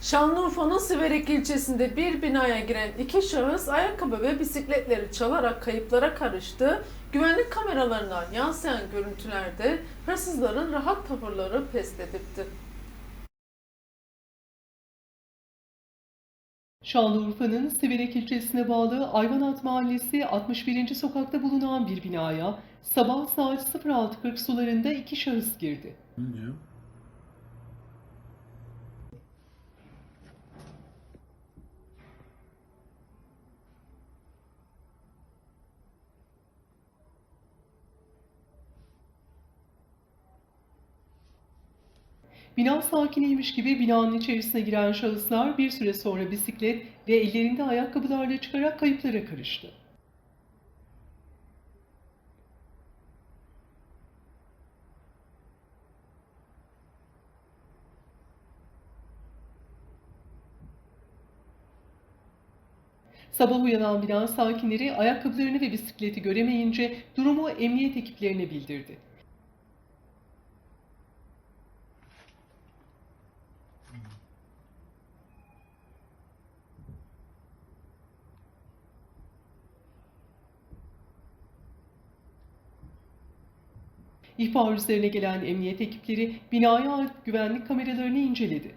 Şanlıurfa'nın Siverek ilçesinde bir binaya giren iki şahıs ayakkabı ve bisikletleri çalarak kayıplara karıştı. Güvenlik kameralarından yansıyan görüntülerde hırsızların rahat tavırları pes edipti. Şanlıurfa'nın Siverek ilçesine bağlı Ayvanat Mahallesi 61. sokakta bulunan bir binaya sabah saat 06.40 sularında iki şahıs girdi. Ne Bina sakiniymiş gibi binanın içerisine giren şahıslar bir süre sonra bisiklet ve ellerinde ayakkabılarla çıkarak kayıplara karıştı. Sabah uyanan bina sakinleri ayakkabılarını ve bisikleti göremeyince durumu emniyet ekiplerine bildirdi. İhbar üzerine gelen emniyet ekipleri binaya ait güvenlik kameralarını inceledi.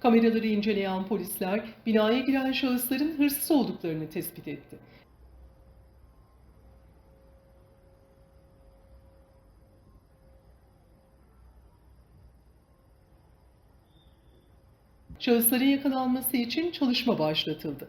Kameraları inceleyen polisler binaya giren şahısların hırsız olduklarını tespit etti. Şahısların yakalanması için çalışma başlatıldı.